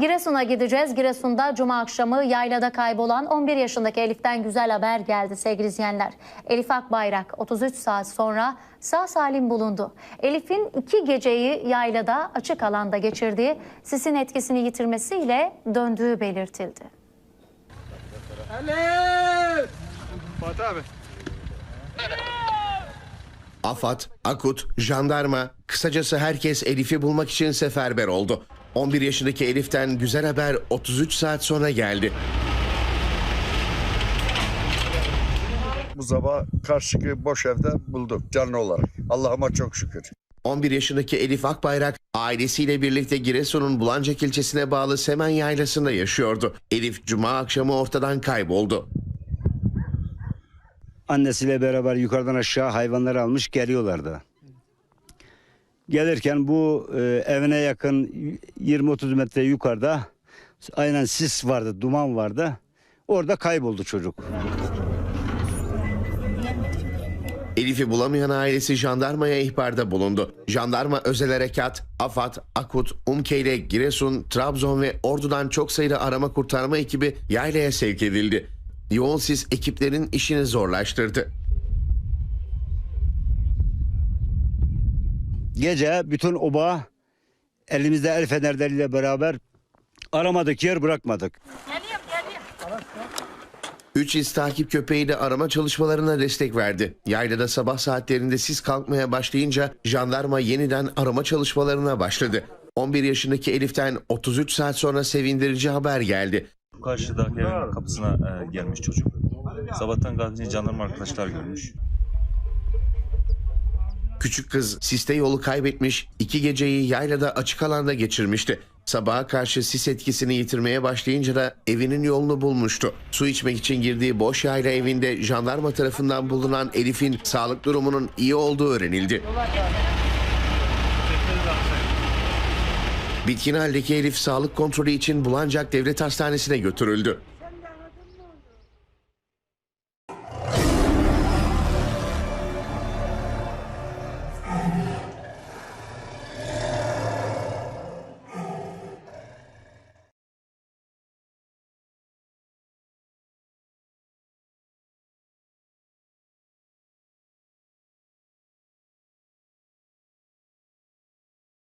Giresun'a gideceğiz. Giresun'da cuma akşamı yaylada kaybolan 11 yaşındaki Elif'ten güzel haber geldi sevgili izleyenler. Elif Akbayrak 33 saat sonra sağ salim bulundu. Elif'in iki geceyi yaylada açık alanda geçirdiği sisin etkisini yitirmesiyle döndüğü belirtildi. Fatih abi. AFAD, AKUT, jandarma, kısacası herkes Elif'i bulmak için seferber oldu. 11 yaşındaki Elif'ten güzel haber 33 saat sonra geldi. Bu sabah karşıki boş evde bulduk canlı olarak. Allah'ıma çok şükür. 11 yaşındaki Elif Akbayrak ailesiyle birlikte Giresun'un Bulancak ilçesine bağlı Semen Yaylası'nda yaşıyordu. Elif cuma akşamı ortadan kayboldu. annesiyle beraber yukarıdan aşağı hayvanları almış geliyorlardı. Gelirken bu e, evine yakın 20-30 metre yukarıda aynen sis vardı, duman vardı. Orada kayboldu çocuk. Elif'i bulamayan ailesi jandarmaya ihbarda bulundu. Jandarma özel harekat, AFAD, AKUT, UMKE Giresun, Trabzon ve Ordu'dan çok sayıda arama kurtarma ekibi yaylaya sevk edildi. Yoğun sis ekiplerin işini zorlaştırdı. Gece bütün oba elimizde el fenerleriyle beraber aramadık yer bırakmadık. Üç iz takip köpeği de arama çalışmalarına destek verdi. Yaylada sabah saatlerinde sis kalkmaya başlayınca jandarma yeniden arama çalışmalarına başladı. 11 yaşındaki Elif'ten 33 saat sonra sevindirici haber geldi. Karşıdaki evin kapısına e, gelmiş çocuk. Sabahtan kalkınca jandarma arkadaşlar görmüş. Küçük kız siste yolu kaybetmiş, iki geceyi yaylada açık alanda geçirmişti. Sabaha karşı sis etkisini yitirmeye başlayınca da evinin yolunu bulmuştu. Su içmek için girdiği boş yayla evinde jandarma tarafından bulunan Elif'in sağlık durumunun iyi olduğu öğrenildi. Bitkin haldeki Elif sağlık kontrolü için Bulancak Devlet Hastanesi'ne götürüldü.